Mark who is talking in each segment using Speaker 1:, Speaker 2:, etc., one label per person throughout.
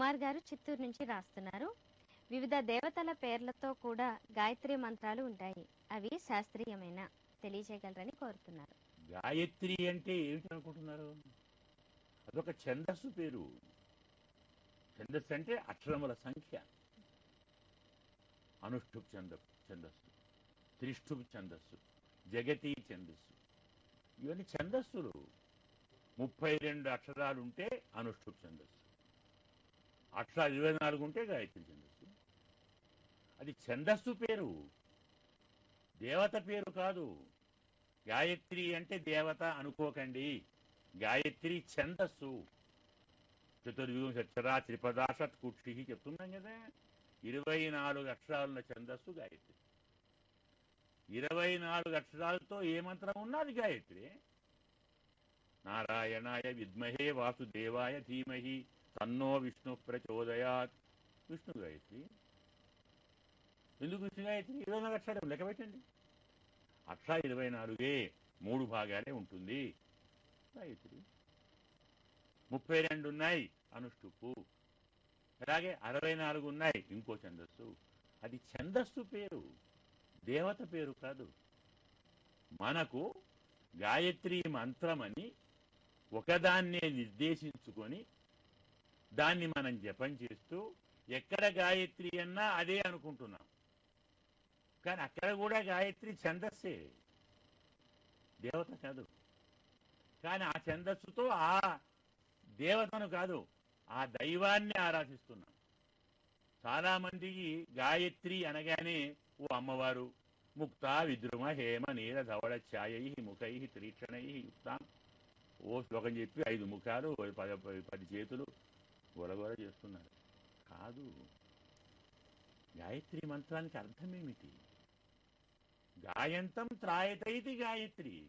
Speaker 1: కుమార్ గారు చిత్తూరు నుంచి రాస్తున్నారు. వివిధ దేవతల పేర్లతో కూడా గాయత్రి మంత్రాలు ఉంటాయి. అవి శాస్త్రీయమైన? తెలియజేయగలరని కోరుతున్నారు.
Speaker 2: గాయత్రి అంటే ఏమిటి అనుకుంటున్నారు అదొక ఛందస్సు పేరు. ఛందస్సు అంటే అక్షరముల సంఖ్య. అనుష్ఠుప్ ఛంద ఛందస్సు. త్రిష్ఠుప్ ఛందస్సు. జగతి ఛందస్సు. ఇవన్నీ ఛందస్సులు. ముప్పై రెండు అక్షరాలు ఉంటే అనుష్ఠుప్ ఛందస్సు. అట్లా ఇరవై నాలుగు ఉంటే గాయత్రి ఛందస్సు అది ఛందస్సు పేరు. దేవత పేరు కాదు. గాయత్రి అంటే దేవత అనుకోకండి. గాయత్రి ఛందస్సు. చతుర్వింశరా త్రిపదాషత్ కుక్షి చెప్తున్నాం కదా. ఇరవై నాలుగు అక్షరాలున్న ఛందస్సు గాయత్రి. ఇరవై నాలుగు అక్షరాలతో ఏ మంత్రం ఉన్నది గాయత్రి. నారాయణాయ విద్మహే వాసుదేవాయ ధీమహి. తన్నో విష్ణు ప్రచోదయాత్. విష్ణు గాయత్రి. ఎందుకు విష్ణు గాయత్రి? ఇరవై నాలుగు అక్షరం లెక్క పెట్టండి. అక్ష ఇరవై నాలుగే మూడు భాగాలే ఉంటుంది. గాయత్రి. ముప్పై రెండు ఉన్నాయి అనుష్టుపు అలాగే అరవై నాలుగు ఉన్నాయి ఇంకో ఛందస్సు. అది ఛందస్సు పేరు దేవత పేరు కాదు. మనకు గాయత్రి మంత్రమని ఒకదాన్నే నిర్దేశించుకొని దాన్ని మనం జపం చేస్తూ ఎక్కడ గాయత్రి అన్నా అదే అనుకుంటున్నాం. కానీ అక్కడ కూడా గాయత్రి ఛందస్సే. దేవత కాదు. కానీ ఆ ఛందస్సుతో ఆ దేవతను కాదు ఆ దైవాన్ని ఆరాధిస్తున్నాం. చాలా మందికి గాయత్రి అనగానే ఓ అమ్మవారు ముక్త విద్రుమ హేమ నీల ధవళ ఛాయై ముఖై త్రీక్షణై యుక్తాం. ఓ శ్లోకం చెప్పి ఐదు ముఖాలు ఓ పది- పది చేతులు గొలగొల చేస్తున్నారు కాదు గాయత్రి మంత్రానికి అర్థమేమిటి? గాయంతం త్రాయతైతి గాయత్రి.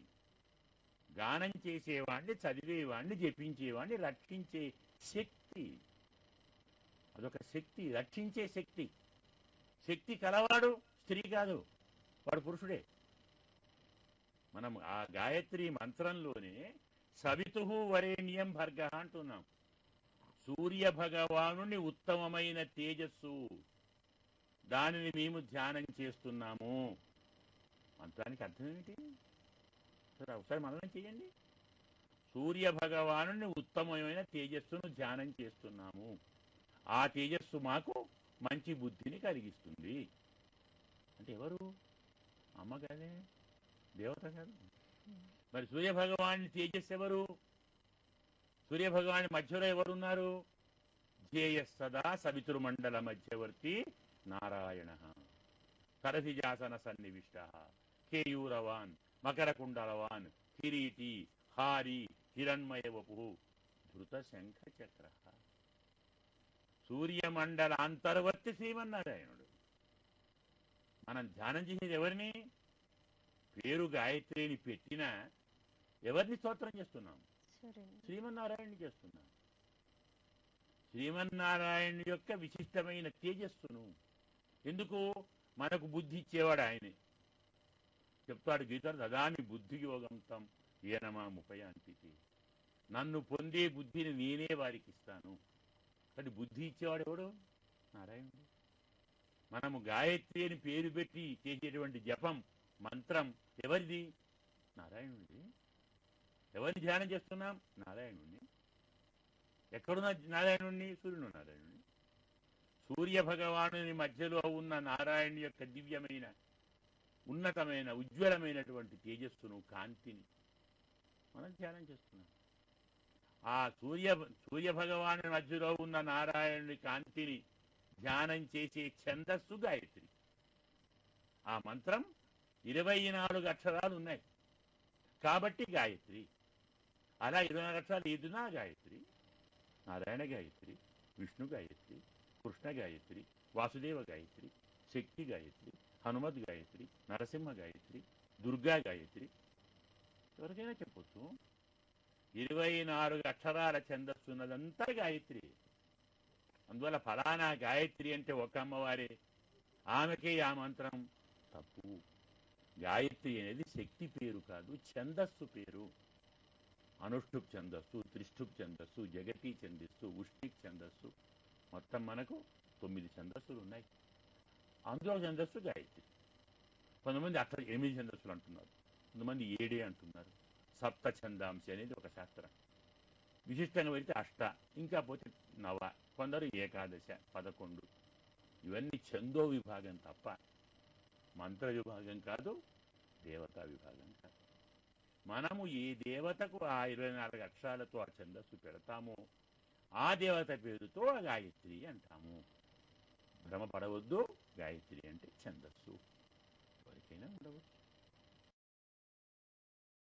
Speaker 2: గానం చేసేవాడిని చదివేవాడిని జపించేవాడిని రక్షించే శక్తి. అదొక శక్తి రక్షించే శక్తి. శక్తి కలవాడు స్త్రీ కాదు వాడు పురుషుడే. మనం ఆ గాయత్రి మంత్రంలోనే సవితు వరేణ్యం భర్గ అంటున్నాం. సూర్య భగవానుని ఉత్తమమైన తేజస్సు. దానిని మేము ధ్యానం చేస్తున్నాము. మంత్రానికి అర్థం ఏమిటి? సరే ఒకసారి మననం చేయండి. సూర్య భగవాను ఉత్తమమైన తేజస్సును ధ్యానం చేస్తున్నాము. ఆ తేజస్సు మాకు మంచి బుద్ధిని కలిగిస్తుంది. అంటే ఎవరు? అమ్మ కాదే దేవత కాదు మరి సూర్య భగవాని తేజస్సు ఎవరు? సూర్యభగవాని మధ్యలో ఎవరున్నారు? సదా సవితుర్మండల మధ్యవర్తి నారాయణ. కరసిజాసన సన్నివిష్ట. కేయూరవాన్ మకరకుండలవాన్ కిరీటి హారి హిరణ్మయ వపు ధృత శంఖ చక్ర సూర్యమండల అంతర్వర్తి శ్రీమన్నారాయణుడు. మనం ధ్యానం చేసేది ఎవరిని? పేరు గాయత్రిని పెట్టినా ఎవరిని స్తోత్రం చేస్తున్నాం?
Speaker 1: సూర్యుని
Speaker 2: శ్రీమన్నారాయణ చేస్తున్నాను శ్రీమన్నారాయణ యొక్క విశిష్టమైన తేజస్సును ఎందుకు? మనకు బుద్ధి ఇచ్చేవాడు ఆయనే. చెప్తాడు గీతాడు దదాని బుద్ధి యోగం ఏనమా ముపయాంతికి నన్ను పొందే బుద్ధిని నేనే వారికి ఇస్తాను. కానీ బుద్ధి ఇచ్చేవాడు ఎవడు? నారాయణుడు. మనము గాయత్రి అని పేరు పెట్టి చేసేటువంటి జపం మంత్రం ఎవరిది? నారాయణుడిది. ఎవరిని ధ్యానం చేస్తున్నాం? నారాయణుడిని ఎక్కడున్న నారాయణుడిని సూర్యుడు నారాయణుడిని సూర్య భగవానుని మధ్యలో ఉన్న నారాయణుని యొక్క దివ్యమైన ఉన్నతమైన ఉజ్వలమైనటువంటి తేజస్సును కాంతిని మనం ధ్యానం చేస్తున్నాం. ఆ సూర్య సూర్య భగవాను మధ్యలో ఉన్న నారాయణుని కాంతిని ధ్యానం చేసే ఛందస్సు గాయత్రి. ఆ మంత్రం ఇరవై నాలుగు అక్షరాలు ఉన్నాయి. కాబట్టి గాయత్రి. అలా ఇరవై నాలుగు లక్షలు ఏదునా గాయత్రి నారాయణ గాయత్రి విష్ణు గాయత్రి కృష్ణ గాయత్రి వాసుదేవ గాయత్రి శక్తి గాయత్రి హనుమద్ గాయత్రి నరసింహ గాయత్రి దుర్గా గాయత్రి. ఎవరికైనా చెప్పొచ్చు? ఇరవై నాలుగు అక్షరాల ఛందస్సున్నదంతా గాయత్రి. అందువల్ల ఫలానా గాయత్రి అంటే ఒక అమ్మవారే. ఆమెకే ఆ మంత్రం తప్పు. గాయత్రి అనేది శక్తి పేరు కాదు ఛందస్సు పేరు. అనుష్ఠుప్ ఛందస్సు త్రిష్ఠుప్ ఛందస్సు జగతి ఛందస్సు ఉష్టిక్ ఛందస్సు. మొత్తం మనకు తొమ్మిది ఛందస్సులు ఉన్నాయి అందులో ఛందస్సు గాయత్రి. కొంతమంది అట్లా ఎనిమిది ఛందస్సులు అంటున్నారు. కొంతమంది ఏడే అంటున్నారు. సప్త ఛందాంశి అనేది ఒక శాస్త్రం. విశిష్టంగా పెడితే అష్ట ఇంకా పోతే నవ కొందరు ఏకాదశ పదకొండు. ఇవన్నీ చందో విభాగం తప్ప మంత్ర విభాగం కాదు దేవతా విభాగం కాదు. మనము ఏ దేవతకు ఆ ఇరవై నాలుగు అక్షరాలతో ఆ ఛందస్సు పెడతామో ఆ దేవత పేరుతో ఆ గాయత్రి అంటాము. భ్రమపడవద్దు గాయత్రి అంటే ఛందస్సు. ఎవరికైనా ఉండవచ్చు.